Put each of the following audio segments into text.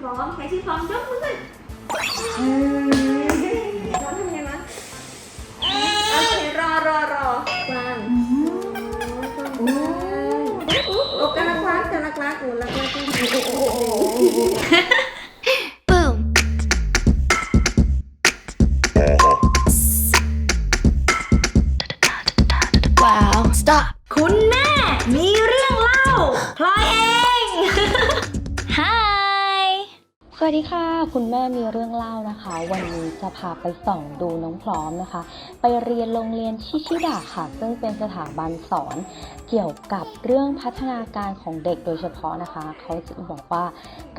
พร้อมใครที่พร้อมยกมือขึ้นพร้อมทำยังไงนะโอเครอรอรอกวางโอ้โอ้กำลังคว้ากำลังคว้ากูแล้วก็ต้องโอ้โอ้โอ้โอ้ Boom. Wow. Stop. คุณแม่มีเรื่องเล่าพลอยเอง Hi. สวัสดีค่ะ คุณแม่มีเรื่องเล่านะคะ วันนี้จะพาไปส่องดูน้องพร้อมนะคะ ไปเรียนโรงเรียนชิชิดะค่ะ ซึ่งเป็นสถาบันสอนเกี่ยวกับเรื่องพัฒนาการของเด็กโดยเฉพาะนะคะ เขาจะบอกว่า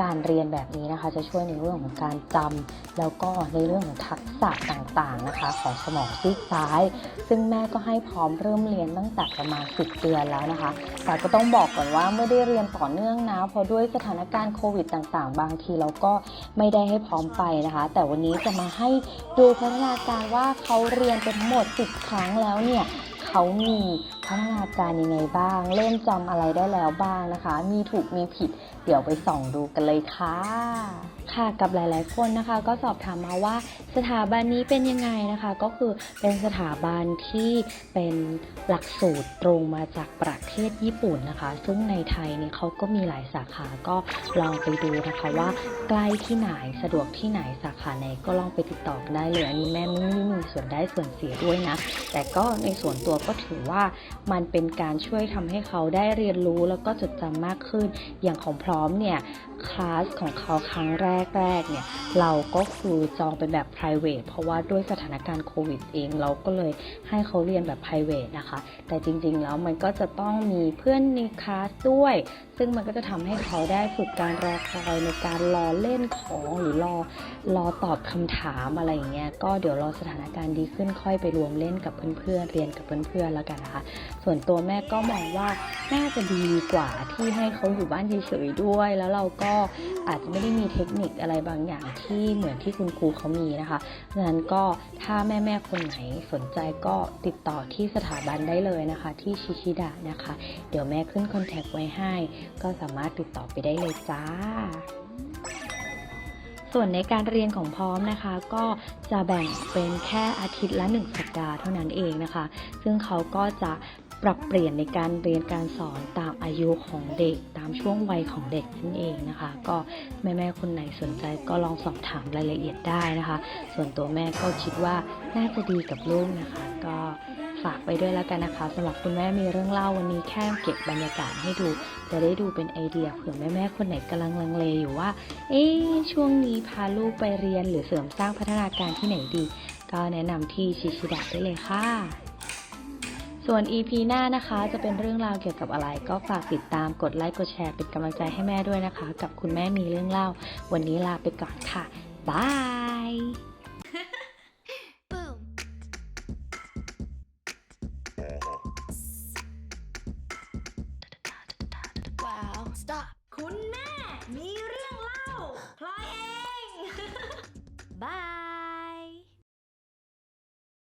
การเรียนแบบนี้นะคะ จะช่วยในเรื่องของการจำแล้วก็ในเรื่องของทักษะต่างๆนะคะ ของสมองซีกซ้าย ซึ่งแม่ก็ให้พร้อมเริ่มเรียนตั้งแต่ประมาณ 10 เดือนแล้วนะคะ แต่ก็ต้องบอกก่อนว่าไม่ได้เรียนต่อเนื่องนะเพราะด้วยสถานการณ์โควิดต่างๆ บางทีเราก็ไม่ได้ให้พร้อมไปนะคะ แต่วันนี้จะมาให้ดูพัฒนาการว่าเขาเรียนเป็นหมด 10 ครั้งแล้วเนี่ย เขามีพัฒนาการยังไงบ้าง เริ่มจำอะไรได้แล้วบ้างนะคะ มีถูกมีผิด เดี๋ยวไปส่องดูกันเลยค่ะ ค่ะกับหลาย ๆ คนนะคะ ก็สอบถามมาว่าสถาบันนี้เป็นยังไงนะคะ ก็คือเป็นสถาบันที่เป็นหลักสูตรตรงมาจากประเทศญี่ปุ่นนะคะ ซึ่งในไทยเนี่ยเขาก็มีหลายสาขาก็ลองไปดูนะคะว่าใกล้ที่ไหนสะดวกที่ไหนสาขาไหนก็ลองไปติดต่อกันได้เลยอันนี้แม่ไม่ได้ มีส่วนได้ส่วนเสียด้วยนะ แต่ก็ในส่วนตัวก็ถือว่ามันเป็นการช่วยทำให้เขาได้เรียนรู้แล้วก็จดจำมากขึ้น อย่างของพร้อมเนี่ยคลาสของเขาครั้งแรกแรกเนี่ยเราก็คือจองเป็นแบบ private เพราะว่าด้วยสถานการณ์โควิดเองเราก็เลยให้เขาเรียนแบบ private นะคะ แต่จริงๆแล้วมันก็จะต้องมีเพื่อนในคลาสด้วย ซึ่งมันก็จะทำให้เขาได้ฝึกการรอคอยในการรอเล่นของหรือรอรอตอบคำถามอะไรอย่างเงี้ยก็เดี๋ยวรอสถานการณ์ดีขึ้นค่อยไปรวมเล่นกับเพื่อนๆเรียนกับเพื่อนๆแล้วกันนะคะส่วนตัวแม่ก็มองว่าน่าจะดีกว่าที่ให้เขาอยู่บ้านเฉยๆด้วย แล้วเราก็อาจจะไม่ได้มีเทคนิคอะไรบางอย่างที่เหมือนที่คุณครูเขามีนะคะดังนั้นก็ถ้าแม่ๆคนไหนสนใจก็ติดต่อที่สถาบันได้เลยนะคะ ที่ชิชิดะนะคะ เดี๋ยวแม่ขึ้นคอนแทคไว้ให้ก็สามารถติดต่อไปได้เลยจ้า ส่วนในการเรียนของพร้อมนะคะ ก็จะแบ่งเป็นแค่อาทิตย์ละ 1 สัปดาห์เท่านั้นเองนะคะ ซึ่งเขาก็จะปรับเปลี่ยนในการเรียนการสอนตามอายุของเด็กตามช่วงวัยของเด็กนั่นเองนะคะ ก็แม่ๆคนไหนสนใจก็ลองสอบถามรายละเอียดได้นะคะ ส่วนตัวแม่ก็คิดว่าน่าจะดีกับลูกนะคะ ก็ฝากไปด้วยแล้วกันนะคะสำหรับคุณแม่มีเรื่องเล่าวันนี้แค่เก็บบรรยากาศให้ดู จะได้ดูเป็นไอเดียเผื่อแม่ๆคนไหนกำลังลังเลอยู่ว่า เอ๊ะช่วงนี้พาลูกไปเรียนหรือเสริมสร้างพัฒนาการที่ไหนดี ก็แนะนำที่ชิชิดะได้เลยค่ะส่วน EP หน้านะคะจะเป็นเรื่องราวเกี่ยวกับอะไร ก็ฝากติดตามกดไลค์กดแชร์เป็นกำลังใจให้แม่ด้วยนะคะ กับคุณแม่มีเรื่องเล่า วันนี้ลาไปก่อนค่ะ บาย Stop. คุณแม่ มีเรื่องเล่า พลอยเอง บาย